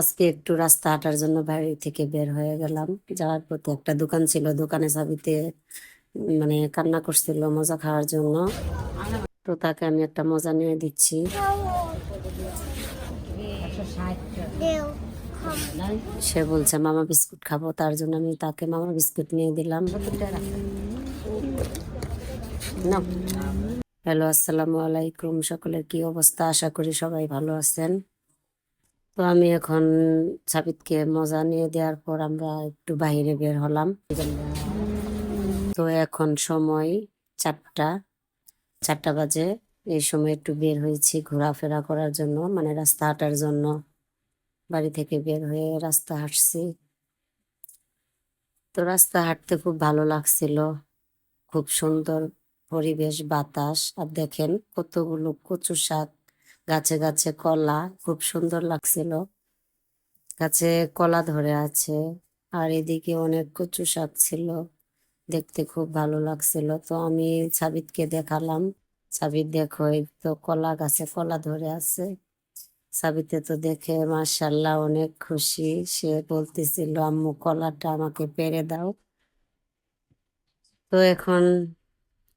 আজকে একটু রাস্তা হাঁটার জন্য বাড়ি থেকে বের হয়ে গেলাম। যাওয়ার পথে একটা দোকান ছিল, দোকানে চাবিতে মানে কান্না করছিল মজা খাওয়ার জন্য। তো তাকে আমি একটা মজা নিয়ে দিচ্ছি। সে বলছে, মামা বিস্কুট খাব। তার জন্য আমি তাকে মামা বিস্কুট নিয়ে দিলাম। হ্যালো, আসসালামু আলাইকুম। সকলের কি অবস্থা? আশা করি সবাই ভালো আছেন। তো আমি এখন সাবিতকে মজা নিয়ে দেওয়ার পর আমরা একটু বাইরে বের হলাম। তো এখন সময় চারটা চারটা বাজে। এই সময় একটু বের হয়েছি ঘোরাফেরা করার জন্য মানে রাস্তা হাঁটার জন্য। বাড়ি থেকে বের হয়ে রাস্তা হাঁটছি। তো রাস্তা হাঁটতে খুব ভালো লাগছিল। খুব সুন্দর পরিবেশ, বাতাস। আর দেখেন কতগুলো কচু শাক গাছে গাছে কলা, খুব সুন্দর লাগছিল। গাছে কলা ধরে আছে আর এদিকে অনেক কচু শাক ছিল, দেখতে খুব ভালো লাগছিল। তো আমি সাবিতকে দেখালাম, সাবিত দেখো, এই তো কলা গাছে কলা ধরে আছে। সাবিতে তো দেখে মার্শাল্লাহ অনেক খুশি, সে বলতেছিল, আম্মু, কলাটা আমাকে পেরে দাও। তো এখন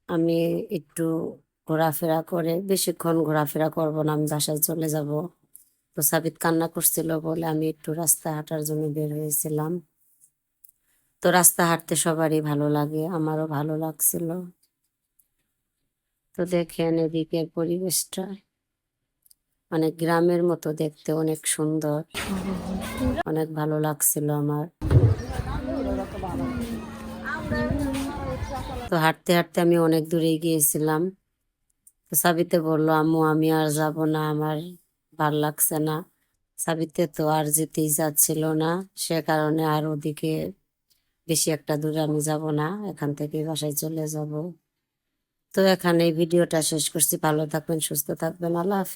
আমি একটু ঘোরাফেরা করে, বেশিক্ষণ ঘোরাফেরা করব না, আমি বাসায় চলে যাব। তো সাবিত কান্না করছিল বলে আমি একটু রাস্তা হাঁটার জন্য বের হয়েছিলাম। তো রাস্তা হাঁটতে সবারই ভালো লাগে, আমারও ভালো লাগছিল। তো দেখেন এদিকের পরিবেশটা। অনেক গ্রামের মতো দেখতে, অনেক সুন্দর। অনেক ভালো লাগছিল আমার। তো হাঁটতে হাঁটতে আমি অনেক দূরে গিয়েছিলাম। সাবিতে বলল, আম্মু, আমি আর যাব না, আমার ভালো লাগছে না। সাবিতে তো আর যেতেই যাচ্ছিল না, সে কারণে আর ওদিকে বেশি একটা দূরে আমি যাব না, এখান থেকে বাসায় চলে যাব। তো এখানে ভিডিওটা শেষ করছি। ভালো থাকবেন, সুস্থ থাকবেন, আল্লাহ হাফেজ।